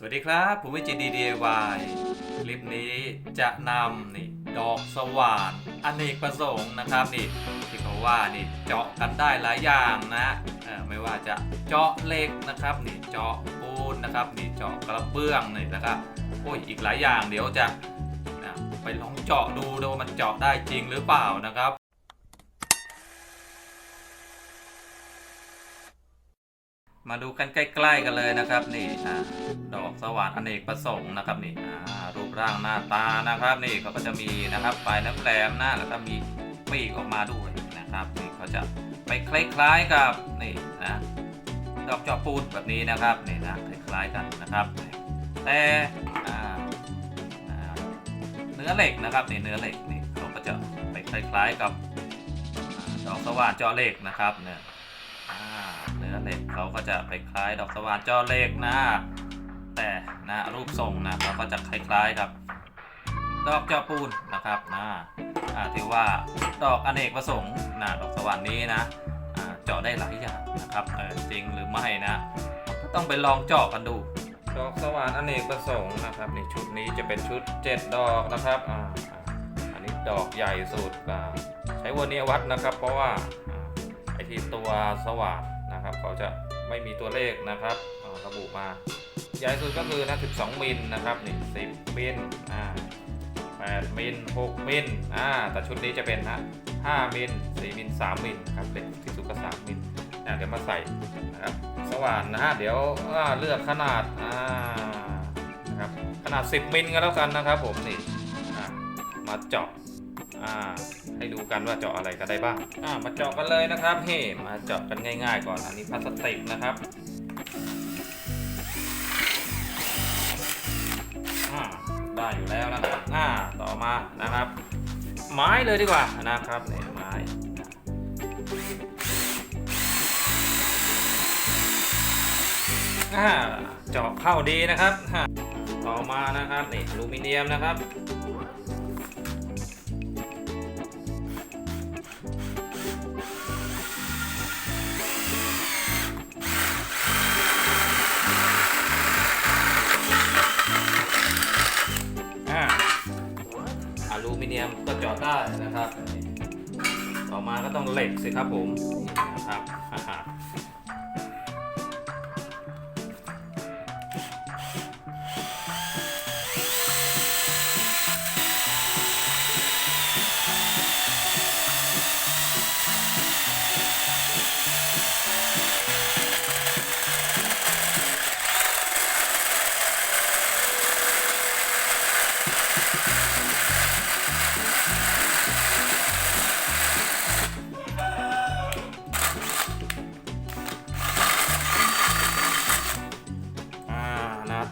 สวัสดีครับ ผมวิจิตร DIY คลิปนี้จะนำนี่ดอกสว่านอเนกประสงค์นะครับนี่ที่เขาว่านี่เจาะกันได้หลายอย่างนะไม่ว่าจะเจาะเหล็กนะครับนี่เจาะปูนนะครับนี่เจาะกระเบื้องนี่แล้วก็โอ้ยอีกหลายอย่างเดี๋ยวจะนะไปลองเจาะดูดูว่ามันเจาะได้จริงหรือเปล่านะครับ มาดูกันใกล้ ๆ กันเลยนะครับนี่อ่าดอกสว่านอเนกประสงค์นะครับนี่อ่ารูปร่างหน้าตานะครับ นี่เขาก็จะมีนะครับปลายน้ำแหลมหน้าแล้วก็มีปีกออกมาด้วยนะครับนี่เขาจะไปคล้ายๆกับนี่นะดอกจอบปูนแบบนี้นะครับนี่นะคล้ายๆกันนะครับ แต่เนื้อเหล็กนะครับนี่เนื้อเหล็กนี่เขาก็จะไปคล้ายๆกับดอกสว่านจาะเหล็กนะครับเนี่ย เล็กเขาก็จะไปคล้ายดอกสว่านจอเล็กนะแต่นะรูปทรงนะเขาก็จะคล้ายๆกับดอกจ้อปูนนะครับนะอ่าที่ว่าดอกอเนกประสงค์นะดอกสว่านนี้นะเจาะได้หลายอย่างนะครับเออจริงหรือไม่นะก็ต้องไปลองเจาะกันดู ดอกสว่านอเนกประสงค์นะครับในชุดนี้จะเป็นชุด 7 ดอกนะครับอ,อันนี้ดอกใหญ่สุดใช้วันนี้วัดนะครับ เพราะว่าไอที่ตัวสว่าน นะครับ เขาจะไม่มีตัวเลขนะครับระบุมา ใหญ่สุดก็คือนะ12 มิลนะครับนี่10 มิลอ่า8มิล6มิลอ่าแต่ชุดนี้จะเป็นนะ5มิล4มิล3มิลครับเล็กที่สุดก็3มิลอ่าเดี๋ยวมาใส่นะครับสว่านนะฮะเดี๋ยวเลือกขนาดอ่านะครับขนาด 10มิลก็แล้วกันนะครับผมนี่มาเจาะอ่า ให้ดูกันว่าเจาะอะไรก็ได้บ้าง อ่ามาเจาะกันเลยนะครับเฮ้มาเจาะกันง่าย ๆ ก่อนอันนี้พลาสติกนะครับอ่าได้อยู่แล้วนะครับอ่าต่อมานะครับ ไม้เลยดีกว่านะครับเนี่ยไม้อ่าเจาะเข้าดีนะครับอ่าต่อมานะครับนี่อลูมิเนียมนะครับ ก็เจาะได้นะครับ ต่อมาก็ต้องเหล็กสิครับผม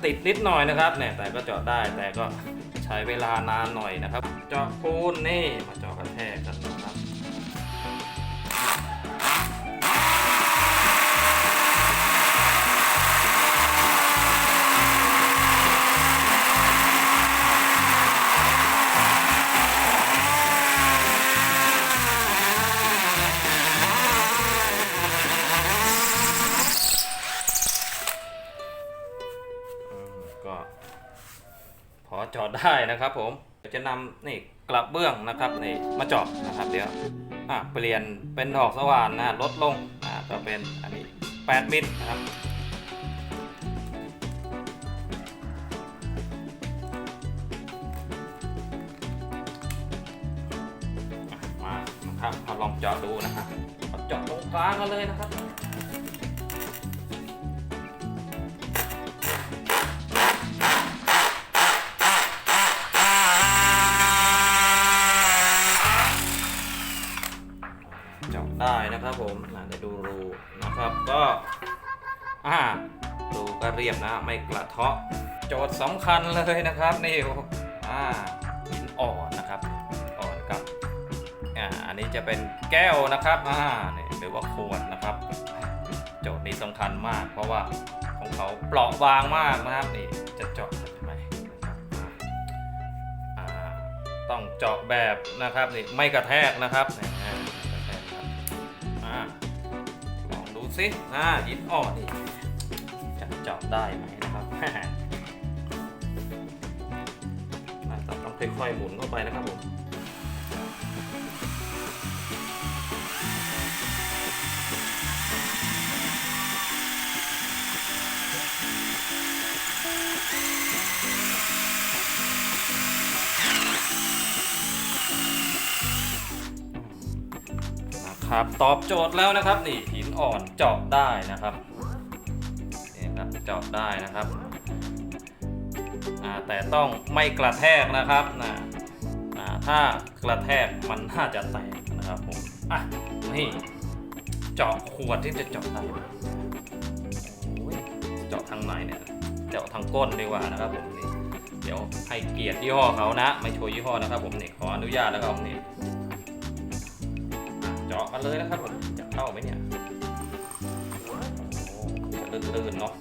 ติดนิดหน่อยนะครับเนี่ยแต่ก็เจาะได้แต่ก็ใช้เวลานานหน่อยนะครับ เจาะปูนนี่มาเจาะกระแทกกัน พอเจาะได้นะครับ ผมจะนำนี่กระเบื้องนะครับนี่มาจาะนะครับเดี๋ยวอะเปลี่ยนเป็นดอกสว่านนะลดลงอ่าก็เป็นอันนี้ 8 มิลนะครับมานะครับมาลองจาะดูนะครับเอาเจาะตรงกลางกันเลยนะครับ นะครับผมอ่าเดี๋ยวดูรูนะครับก็อ่ารูก็เรียบนะไม่กระเทาะโจทย์สำคัญเลยนะครับนี่อ่าหินอ่อนนะครับอ่อนกับอ่าอันนี้จะเป็นแก้วนะครับอ่านี่หรือว่าขวดนะครับ โจทย์นี้สำคัญมาก เพราะว่าของเขาเปราะบางมากนะครับนี่จะเจาะใช่ไมต้องเจาะแบบนะครับนี่ไม่กระแทกนะครับ สิอ่าดินอ่อนนี่จะเจาะได้ไหมนะครับน่าจะต้องค่อยๆหมุนเข้าไปนะครับผม นะครับ ตอบโจทย์แล้วนะครับ นี่หินอ่อนเจาะได้นะครับนี่ครับเจาะได้นะครับแต่ต้องไม่กระแทกนะครับนะอ่าถ้ากระแทกมันน่าจะแตกนะครับผมอะนี่เจาะขวดที่จะเจาะได้ไหมโอ้ยเจาะทางไหนเนี่ยเจาะทางก้นดีกว่านะครับผมนี่เดี๋ยวให้เกียรติยี่ห้อเขานะ ไม่โชว์ยี่ห้อนะครับผมนี่ขออนุญาตนะครับนี่ เจาเลยนะครับผมจะเข้าไหมเนี่ยโอ้จะลื่นๆเนาะ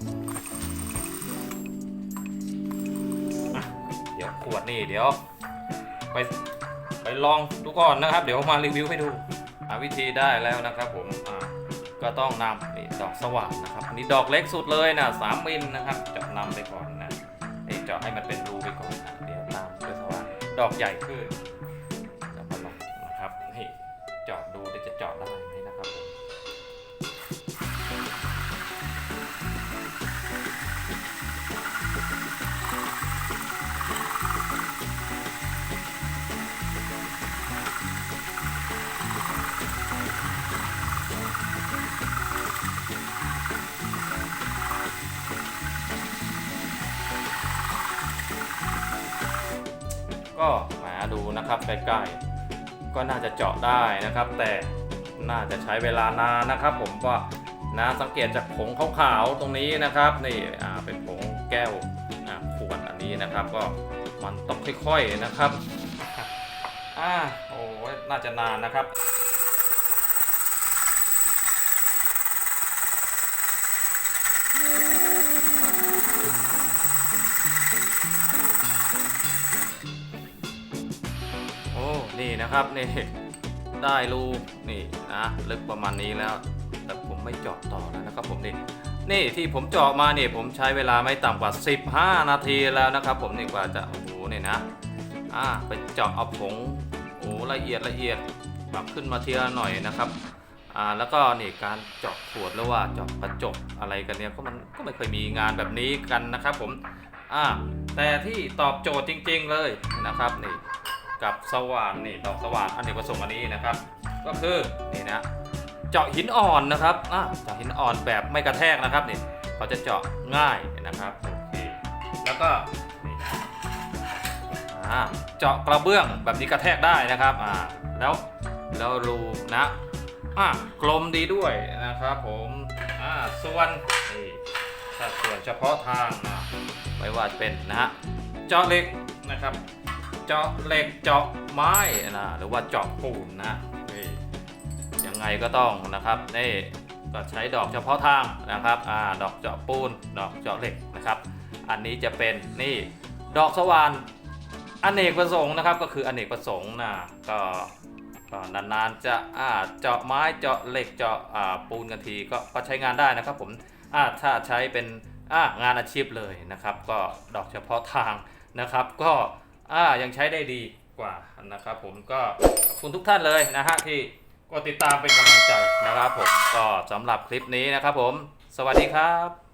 เดี๋ยวขวดนี่เดี๋ยว ไปไปลองดูก่อนนะครับ เดี๋ยวมารีวิวให้ดูอะวิธีได้แล้วนะครับผมก็ต้องนำนี่ดอกสว่านนะครับอันนี้ดอกเล็กสุดเลยนะสามมิลนะครับเจาะนำไปก่อนนะนี่เจาะให้มันเป็นรูไปก่อนนะเดี๋ยวตามด้วยสว่านดอกใหญ่ขึ้น ก็มาดูนะครับใกล้ๆก็น่าจะเจาะได้นะครับ แต่น่าจะใช้เวลานานนะครับ ผมก็นะสังเกตจากผงขาวๆตรงนี้นะครับนี่อ่าเป็นผงแก้วอ่าขวดอันนี้นะครับ ก็มันต้องค่อยๆนะครับอ่าโอ้น่าจะนานนะครับ นี่นะครับนี่ได้รูนี่นะลึกประมาณนี้แล้ว แต่ผมไม่เจาะต่อแล้วนะครับผมนี่นี่ที่ผมเจาะมาเนี่ยผมใช้เวลาไม่ต่ำกว่า 15 นาทีแล้วนะครับ ผมนี่กว่าจะโอ้โหนี่นะอ่าไปเจาะเอาผงโอ้ละเอียดละเอียดปรับขึ้นมาเทีละหน่อยนะครับอ่าแล้วก็นี่การเจาะขวดหรือว่าเจาะกระจกอะไรกันเนี่ยก็มันก็ไม่เคยมีงานแบบนี้กันนะครับ ผมอ่าแต่ที่ตอบโจทย์จริง ๆเลยนะครับนี่ กับสว่านนี่ดอกสว่านอันนี้ผสมอันนี้นะครับ ก็คือนี่นะเจาะหินอ่อนนะครับอะเจาะหินอ่อนแบบไม่กระแทกนะครับนี่เขาจะเจาะง่ายนะครับโอเคแล้วก็นี่อ่าเจาะกระเบื้องแบบนี้กระแทกได้นะครับอ่าแล้วแล้วรูนะอ่ากลมดีด้วยนะครับผมอ่าส่วนนี่สัดส่วนเฉพาะทางนะไม่ว่าจะเป็นนะฮะเจาะเหล็กนะครับ เจาะเหล็กเจาะไม้นะหรือว่าเจาะปูนนะนี่ยังไงก็ต้องนะครับนี่ก็ใช้ดอกเฉพาะทางนะครับอ่าดอกเจาะปูน ดอกเจาะเหล็กนะครับ อันนี้จะเป็นนี่ดอกสว่านอเนกประสงค์นะครับก็คืออเนกประสงค์นะก็นานๆจะอ่าเจาะไม้เจาะเหล็กเจาะอ่าปูนกันทีก็ก็ใช้งานได้นะครับผมอ่าถ้าใช้เป็นอ่างานอาชีพเลยนะครับ ก็ดอกเฉพาะทางนะครับ ก็ อ่ายังใช้ได้ดีกว่านะครับผมก็ขอบคุณทุกท่านเลยนะฮะที่กดติดตามเป็นกำลังใจนะครับผมก็สำหรับคลิปนี้นะครับผม สวัสดีครับ